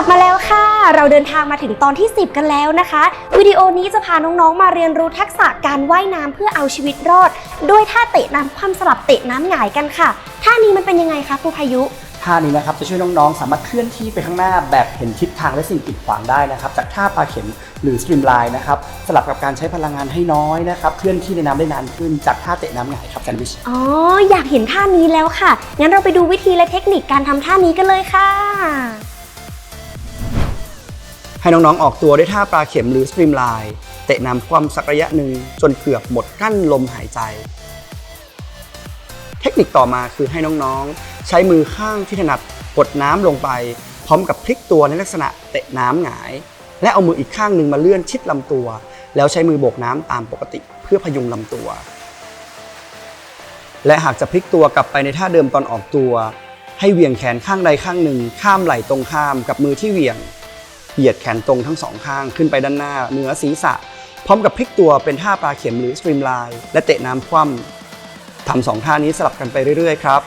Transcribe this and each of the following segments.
ลับมาแล้วค่ะ เราเดินทางมาถึงตอนที่ 10 กันแล้วนะคะ วิดีโอนี้จะพาน้องๆ มาเรียนรู้ทักษะการว่ายน้ำเพื่อเอาชีวิตรอด ด้วยท่าเตะน้ำคว่ำสลับเตะน้ำหงายกันค่ะ ท่านี้มันเป็นยังไงคะครูพายุท่านี้นะครับจะช่วยน้องๆ สามารถเคลื่อนที่ไปข้างหน้าแบบเห็นทิศทางและสิ่งกีดขวางได้นะครับจากท่าปลาเข็มหรือสตรีมไลน์นะครับสลับกับการใช้พลังงานให้น้อยนะครับเคลื่อนที่ในน้ำได้นานขึ้นจากท่าเตะน้ำหงายครับแซนด์วิชอ๋ออยากเห็นท่านี้แล้วค่ะงั้นเราไปดูวิธีและเทคนิคการทำท่านี้กันเลยค่ะ ให้น้องๆ ออกตัวด้วยท่าปลาเข็มหรือสตรีมไลน์เตะน้ำคว่ำสักระยะหนึ่งจนเกือบหมดกั้นลมหายใจ เทคนิคต่อมาคือให้น้องๆ ใช้มือข้างที่ถนัดกดน้ำลงไป พร้อมกับพลิกตัวในลักษณะเตะน้ำหงาย และเอามืออีกข้างหนึ่งมาเลื่อนชิดลำตัว แล้วใช้มือโบกน้ำตามปกติ เพื่อพยุงลำตัว และหากจะพลิกตัวกลับไปในท่าเดิมตอนออกตัว ให้เหวี่ยงแขนข้างใดข้างหนึ่ง ข้ามไหล่ตรงข้ามกับมือที่เหวี่ยง เหยียดแขนตรงทั้งสองข้างขึ้นไปด้านหน้าเหนือศีรษะ พร้อมกับพลิกตัวเป็นท่าปลาเข็มหรือสตรีมไลน์และเตะน้ำคว่ำทำสองท่านี้สลับกันไปเรื่อยๆครับ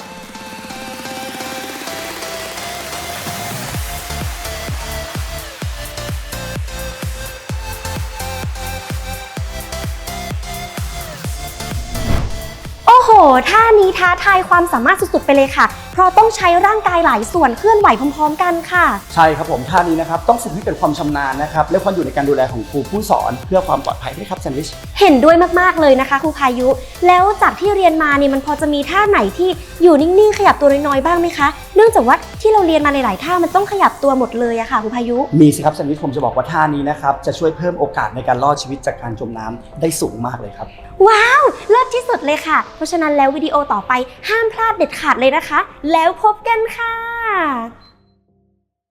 ท่านี้ท้าทายความสามารถสุดๆไปเลยค่ะ เพราะต้องใช้ร่างกายหลายส่วนเคลื่อนไหวพร้อม ๆ กันค่ะ ใช่ครับผมท่านี้นะครับต้องฝึกให้เกิดความชำนาญนะครับและควรอยู่ในการดูแลของครูผู้สอน เพื่อความปลอดภัยด้วยครับแซนด์วิช เห็นด้วยมากๆเลยนะคะครูพายุ แล้วจากที่เรียนมาเนี่ยมันพอจะมีท่าไหนที่อยู่นิ่งๆขยับตัวน้อยๆบ้างไหมคะ เนื่องจากว่าที่เราเรียนมาในหลายท่ามันต้องขยับตัวหมดเลยอะค่ะครูพายุ มีสิครับแซนด์วิชผมจะบอกว่าท่านี้นะครับจะช่วยเพิ่มโอกาสในการรอดชีวิตจากการจมน้ำได้สูงมากเลยครับ ว้าวเลิศที่สุดเลยค่ะเพราะฉะนั้นแล้ววิดีโอต่อไปห้ามพลาดเด็ดขาดเลยนะคะ แล้วพบกันค่ะ